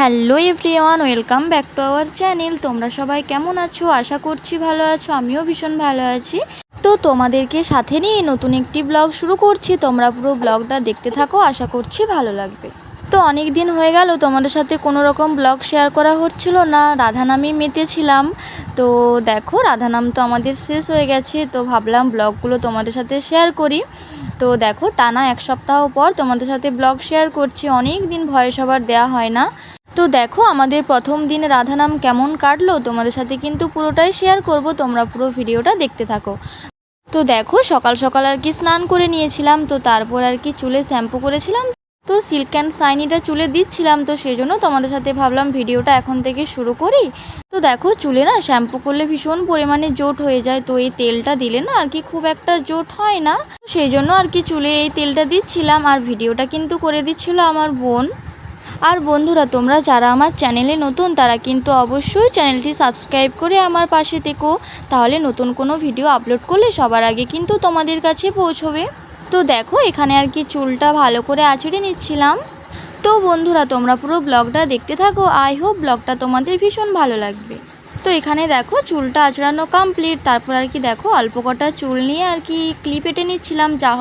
Hello everyone, welcome back to our channel. তোমরা সবাই কেমন আছো? আশা করছি ভালো আছো, আমিও ভীষণ ভালো আছি। তো তোমাদেরকে সাথে নিয়ে নতুন একটি ব্লগ শুরু করছি। তোমরা পুরো ব্লগটা দেখতে থাকো, আশা করছি ভালো লাগবে। তো অনেক দিন হয়ে গেল, তোমাদের সাথে কোনো রকম ব্লগ শেয়ার করা হচ্ছিল না। রাধানামই মেতেছিলাম। তো দেখো, রাধানাম তো আমাদের শেষ হয়ে গেছে। তো ভাবলাম ব্লগগুলো তোমাদের সাথে শেয়ার করি। তো দেখো, টানা এক সপ্তাহ পর তোমাদের সাথে ব্লগ শেয়ার করছি। অনেক দিন ভয়েস ওভার দেওয়া হয় না। তো দেখো, আমাদের প্রথম দিন রাধানাম কেমন কাটলো, তোমাদের সাথে কিন্তু পুরোটাই শেয়ার করব, তোমরা পুরো ভিডিওটা দেখতে থাকো। তো দেখো, সকাল সকাল আর কি স্নান করে নিয়েছিলাম, তো তারপর আর কি চুলে শ্যাম্পু করেছিলাম, তো সিল্ক অ্যান্ড শাইনিটা চুলে দিচ্ছিলাম, তো সেই জন্য তোমাদের সাথে ভাবলাম ভিডিওটা এখন থেকে শুরু করি। তো দেখো, চুলে না শ্যাম্পু করলে ভীষণ পরিমাণে জোট হয়ে যায়, তো এই তেলটা দিলে না আর কি খুব একটা জোট হয় না। সেই জন্য আর কি চুলে এই তেলটা দিচ্ছিলাম, আর ভিডিওটা কিন্তু করে দিচ্ছিল আমার বোন। আর বন্ধুরা, তোমরা যারা আমার চ্যানেলে নতুন, তারা কিন্তু অবশ্যই চ্যানেলটি সাবস্ক্রাইব করে আমার পাশে থেকো। তাহলে নতুন কোনো ভিডিও আপলোড করলে সবার আগে কিন্তু তোমাদের কাছে পৌঁছবে। তো দেখো, এখানে আর কি চুলটা ভালো করে আঁচড়ে নিচ্ছিলাম। তো বন্ধুরা, তোমরা পুরো ব্লগটা দেখতে থাকো। আই হোপ ব্লগটা তোমাদের ভীষণ ভালো লাগবে। তো এখানে দেখো, চুলটা আঁচড়ানো কমপ্লিট তারপর আর কি দেখো, অল্প কটা চুল নিয়ে আর কি ক্লিপ এঁটে নিচ্ছিলাম, যা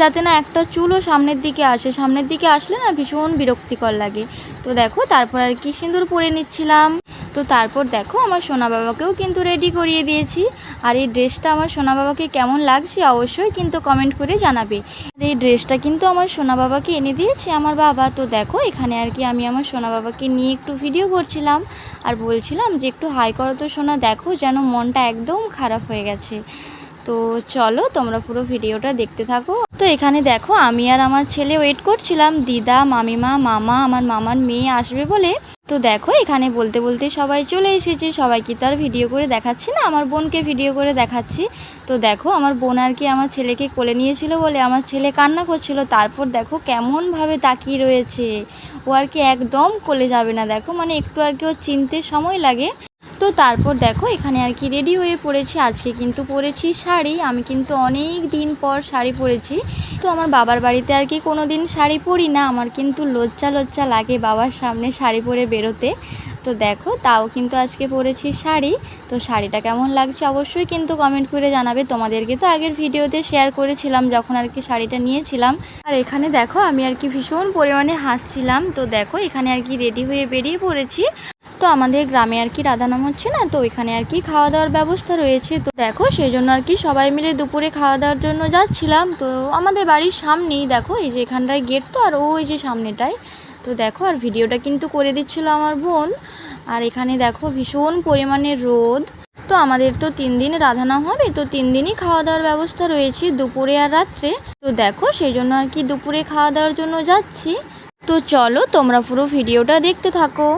যাতে না একটা চুলও সামনের দিকে আসে। সামনের দিকে আসলে না ভীষণ বিরক্তিকর লাগে। তো দেখো, তারপর আর কি সিঁদুর পরে নিচ্ছিলাম। তো তারপর দেখো, আমার সোনা বাবাকেও কিন্তু রেডি করিয়ে দিয়েছি। আর এই ড্রেসটা আমার সোনা বাবাকে কেমন লাগছে অবশ্যই কিন্তু কমেন্ট করে জানাবে। আর এই ড্রেসটা কিন্তু আমার সোনা বাবাকে এনে দিয়েছে আমার বাবা। তো দেখো, এখানে আর কি আমি আমার সোনা বাবাকে নিয়ে একটু ভিডিও করছিলাম। আর বলছিলাম যে, একটু হাই করো তো সোনা, দেখো যেন মনটা একদম খারাপ হয়ে গেছে। তো চলো তোমরা পুরো ভিডিওটা দেখতে থাকো। তো এখানে দেখো আমি আর আমার ছেলে ওয়েট করছিলাম। দিদা, মামিমা, মামা, আমার মামার মেয়ে আসবে বলে। তো দেখো এখানে বলতে বলতে সবাই চলে এসেছে। সবাইকে তো আর ভিডিও করে দেখাচ্ছি না? আমার বোনকে ভিডিও করে দেখাচ্ছি। তো দেখো আমার বোন আর কি আমার ছেলেকে কোলে নিয়েছিল বলে আমার ছেলে কান্না করছিল। তারপর দেখো কেমনভাবে তাকিয়ে রয়েছে। ও আর কি একদম কোলে যাবে না। দেখো মানে একটু আর কি ওর চিনতে সময় লাগে। তো তারপর দেখো এখানে আর কি রেডি হয়ে পড়েছি। আজকে কিন্তু পরেছি শাড়ি। আমি কিন্তু অনেক দিন পর শাড়ি পরেছি। তো আমার বাবার বাড়িতে আর কি কোনো দিন শাড়ি পরি না। আমার কিন্তু লজ্জা লজ্জা লাগে বাবার সামনে শাড়ি পরে বেরোতে। তো দেখো, তাও কিন্তু আজকে পরেছি শাড়ি। তো শাড়িটা কেমন লাগছে অবশ্যই কিন্তু কমেন্ট করে জানাবে। তোমাদেরকে তো আগের ভিডিওতে শেয়ার করেছিলাম যখন আর কি শাড়িটা নিয়েছিলাম। আর এখানে দেখো, আমি আর কি ভীষণ পরিমাণে হাসছিলাম। তো দেখো, এখানে আর কি রেডি হয়ে বেরিয়ে পড়েছি। তো আমাদের গ্রামে আর কি রাধানাম হচ্ছে না, তো ওইখানে আর কি খাওয়া দাওয়ার ব্যবস্থা রয়েছে। তো দেখো সেই জন্য আর কি সবাই মিলে দুপুরে খাওয়া দাওয়ার জন্য যাচ্ছিলাম। তো আমাদের বাড়ির সামনেই দেখো, এই যে এখানটায় গেট তো, আর ওই যে সামনেটায়। তো দেখো, আর ভিডিওটা কিন্তু করে দিচ্ছিল আমার বোন। আর এখানে দেখো, ভীষণ পরিমাণে রোদ। তো আমাদের তো তিন দিন রাধানাম হবে, তো তিন দিনই খাওয়া দাওয়ার ব্যবস্থা রয়েছে দুপুরে আর রাত্রে। তো দেখো সেই জন্য আর কি দুপুরে খাওয়া দাওয়ার জন্য যাচ্ছি। তো চলো, তোমরা পুরো ভিডিওটা দেখতে থাকো।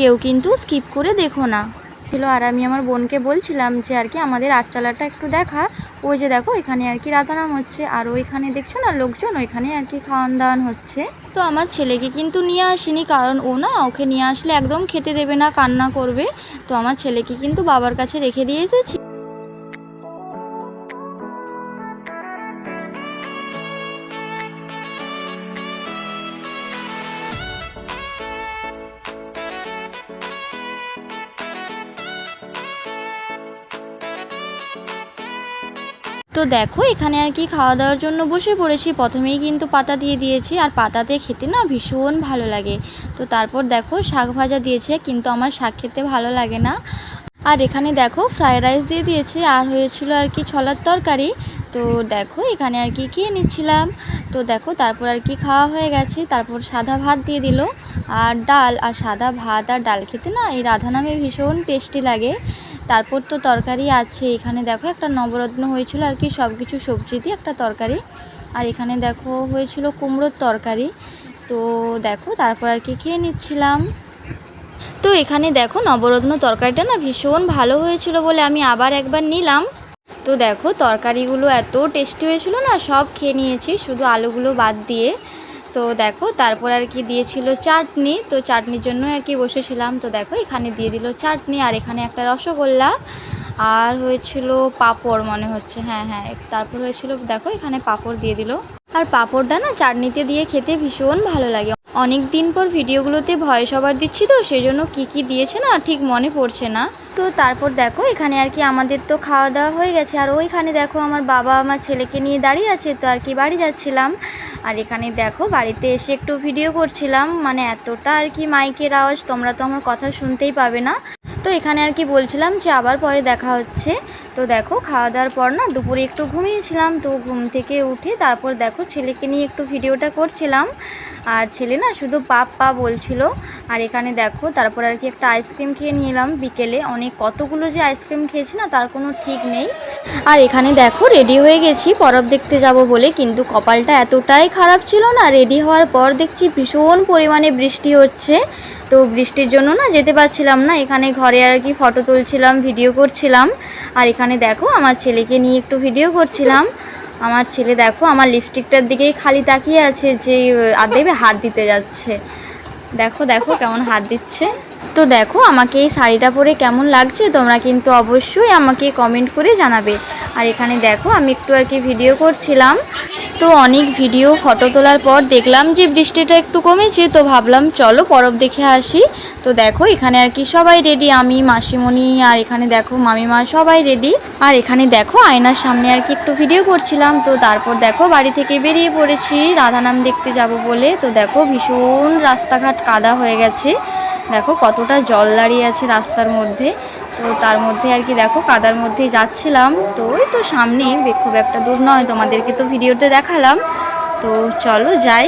কেউ কিন্তু স্কিপ করে দেখো না। ছিল আর আমি আমার বোনকে বলছিলাম যে আর কি আমাদের আটচালাটা একটু দেখা। ওই যে দেখো এখানে আর কি রাধানাম হচ্ছে। আর ওইখানে দেখছ না লোকজন? ওইখানে আর কি খাওয়ান দাওয়ান হচ্ছে। তো আমার ছেলেকে কিন্তু নিয়ে আসিনি কারণ ও না ওকে নিয়ে আসলে একদম খেতে দেবে না, কান্না করবে। তো আমার ছেলেকে কিন্তু বাবার কাছে রেখে দিয়ে এসেছি। তো দেখো, এখানে আর কি খাওয়া দাওয়ার জন্য বসে পড়েছি। প্রথমেই কিন্তু পাতা দিয়ে দিয়েছি, আর পাতাতে খেতে না ভীষণ ভালো লাগে। তো তারপর দেখো, শাক ভাজা দিয়েছে, কিন্তু আমার শাক খেতে ভালো লাগে না। আর এখানে দেখো, ফ্রায়েড রাইস দিয়ে দিয়েছে, আর হয়েছিল আর কি ছলার তরকারি। তো দেখো, এখানে আর কি খেয়ে নিচ্ছিলাম। তো দেখো, তারপর আর কি খাওয়া হয়ে গেছে। তারপর সাদা ভাত দিয়ে দিল, আর ডাল। আর সাদা ভাত আর ডাল খেতে না এই রাধা নামে ভীষণ টেস্টি লাগে। তারপর তো তরকারি আছে। এখানে দেখো একটা নবরত্ন হয়েছিল আর কি সব কিছু সবজি দিয়ে একটা তরকারি। আর এখানে দেখো হয়েছিল কুমড়োর তরকারি। তো দেখো তারপর আর কি খেয়ে নিচ্ছিলাম। তো এখানে দেখো নবরত্ন তরকারিটা না ভীষণ ভালো হয়েছিল বলে আমি আবার একবার নিলাম। তো দেখো তরকারিগুলো এত টেস্টি হয়েছিল না, সব খেয়ে নিয়েছি, শুধু আলুগুলো বাদ দিয়ে। তো দেখো, তারপর আর কি দিয়েছিল চাটনি। তো চাটনির জন্য আর কি বসেছিলাম। তো দেখো, এখানে দিয়ে দিল চাটনি আর এখানে একটা রসগোল্লা। আর হয়েছিল পাপড় মনে হচ্ছে। হ্যাঁ হ্যাঁ তারপর হয়েছিল, দেখো, এখানে পাপড় দিয়ে দিল। আর পাপড়টা না চাটনিতে দিয়ে খেতে ভীষণ ভালো লাগে। অনেক দিন পর ভিডিওগুলোতে ভয়েস ওভার দিচ্ছি তো, সেজন্য কি কি দিয়েছে না ঠিক মনে পড়ছে না। তো তারপর দেখো, এখানে আর কি আমাদের তো খাওয়া দাওয়া হয়ে গেছে, আর ওইখানে দেখো আমার বাবা আমার ছেলেকে নিয়ে দাঁড়িয়ে আছে, তো আর কি বাড়ি যাচ্ছিলাম। আর এখানে দেখো, বাড়িতে এসে একটু ভিডিও করছিলাম মানে এতটা আর কি মাইকের আওয়াজ, তোমরা তো আমার কথা শুনতেই পাবে না। তো এখানে আর কি বলছিলাম যে আবার পরে দেখা হচ্ছে। তো দেখো খাওয়া দাওয়ার পর না দুপুরে একটু ঘুমিয়েছিলাম। তো ঘুম থেকে উঠে তারপর দেখো ছেলেকে নিয়ে একটু ভিডিওটা করছিলাম। আর ছেলে না শুধু পাপ পা বলছিল। আর এখানে দেখো তারপর আর কি একটা আইসক্রিম খেয়ে নিলাম বিকেলে। অনেক কতগুলো যে আইসক্রিম খেয়েছি না তার কোনো ঠিক নেই। আর এখানে দেখো রেডি হয়ে গেছি, পরব দেখতে যাব বলে। কিন্তু কপালটা এতটাই খারাপ ছিল না, রেডি হওয়ার পর দেখছি ভীষণ পরিমাণে বৃষ্টি হচ্ছে। তো বৃষ্টির জন্য না যেতে পারছিলাম না। এখানে ঘরে আর কি ফটো তুলছিলাম, ভিডিও করছিলাম। আর এখানে দেখো, আমার ছেলেকে নিয়ে একটু ভিডিও করছিলাম। আমার ছেলে দেখো, আমার লিপস্টিকটার দিকেই খালি তাকিয়ে আছে যে আর দেবে হাত দিতে যাচ্ছে। দেখো দেখো কেমন হাত দিচ্ছে। তো দেখো, আমাকে এই শাড়িটা পরে কেমন লাগছে তোমরা কিন্তু অবশ্যই আমাকে কমেন্ট করে জানাবে। আর এখানে দেখো, আমি একটু আর কি ভিডিও করছিলাম। তো অনেক ভিডিও ফটো তোলার পর দেখলাম যে বৃষ্টিটা একটু কমেছে, তো ভাবলাম চলো পরব দেখে আসি। তো দেখো, এখানে আর কি সবাই রেডি আমি, মাসিমণি আর এখানে দেখো, মামিমা সবাই রেডি আর এখানে দেখো, আয়নার সামনে আর কি একটু ভিডিও করছিলাম। তো তারপর দেখো, বাড়ি থেকে বেরিয়ে পড়েছি, রাধানাম দেখতে যাব বলে। তো দেখো, ভীষণ রাস্তাঘাট কাদা হয়ে গেছে। দেখো কতটা জল দাঁড়িয়ে আছে রাস্তার মধ্যে। তো তার মধ্যে আর কি দেখো কাদার মধ্যে যাচ্ছিলাম। তো ওই তো সামনেই খুব একটা দূর নয় তোমাদেরকে তো ভিডিওতে দেখালাম। তো চলো যাই।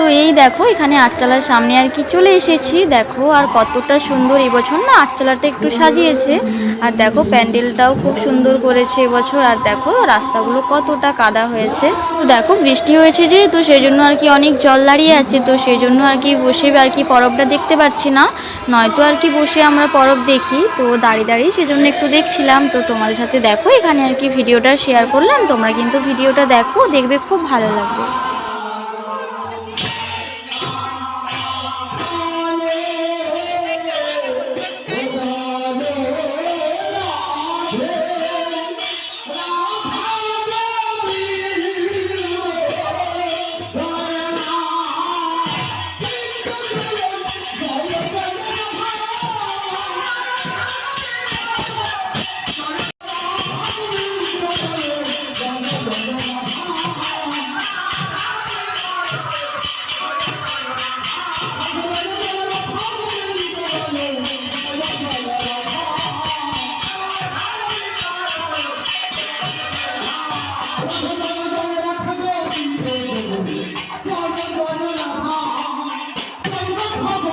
তো এই দেখো, এখানে আটচালার সামনে আর কি চলে এসেছি। দেখো আর কতটা সুন্দর এবছর না আটচালাটা একটু সাজিয়েছে। আর দেখো প্যান্ডেলটাও খুব সুন্দর করেছে এবছর। আর দেখো রাস্তাগুলো কতটা কাদা হয়েছে। তো দেখো বৃষ্টি হয়েছে যে তো সেই জন্য আর কি অনেক জল দাঁড়িয়ে আছে। তো সেই জন্য আর কি বসে আর কি পরবটা দেখতে পাচ্ছি না। নয়তো আর কি বসে আমরা পরব দেখি। তো দাঁড়িয়ে দাঁড়িয়ে সেজন্য একটু দেখছিলাম। তো তোমাদের সাথে দেখো, এখানে আর কি ভিডিওটা শেয়ার করলাম। তোমরা কিন্তু ভিডিওটা দেখো, দেখবে খুব ভালো লাগবে। Come on.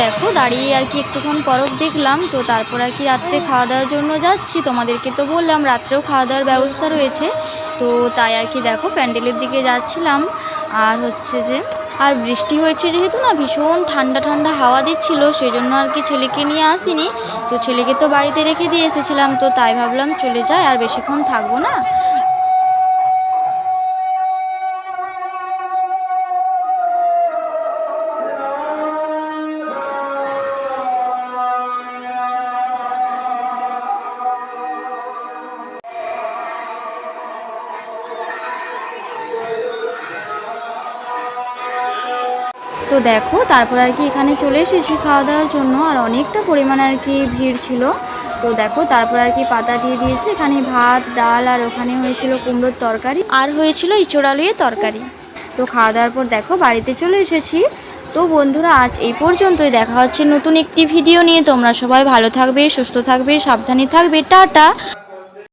দেখো, দাঁড়িয়ে আর কি একটুক্ষণ পরব দেখলাম, তো তারপর আর কি রাত্রে খাওয়া দাওয়ার জন্য যাচ্ছি। তোমাদেরকে তো বললাম, রাত্রেও খাওয়া দাওয়ার ব্যবস্থা রয়েছে। তো তাই আর কি দেখো, প্যান্ডেলের দিকে যাচ্ছিলাম। আর হচ্ছে যে, আর বৃষ্টি হয়েছে যেহেতু না, ভীষণ ঠান্ডা ঠান্ডা হাওয়া দিচ্ছিল সেই জন্য আর কি ছেলেকে নিয়ে আসিনি। তো ছেলেকে তো বাড়িতে রেখে দিয়ে এসেছিলাম, তো তাই ভাবলাম চলে যায় আর বেশিক্ষণ থাকব না। তো দেখো, তারপর আর কি এখানে চলে এসেছি খাওয়া দাওয়ার জন্য, আর অনেকটা পরিমাণে আর কি ভিড় ছিল। তো দেখো, তারপর আর কি পাতা দিয়ে দিয়েছে, এখানে ভাত, ডাল, আর ওখানে হয়েছিল কুমড়োর তরকারি, আর হয়েছিল ইঁচড় আলুয়ে তরকারি। তো খাওয়া দাওয়ার পর দেখো, বাড়িতে চলে এসেছি। তো বন্ধুরা, আজ এই পর্যন্তই, দেখা হচ্ছে নতুন একটি ভিডিও নিয়ে। তোমরা সবাই ভালো থাকবে, সুস্থ থাকবে, সাবধানে থাকবে। টাটা!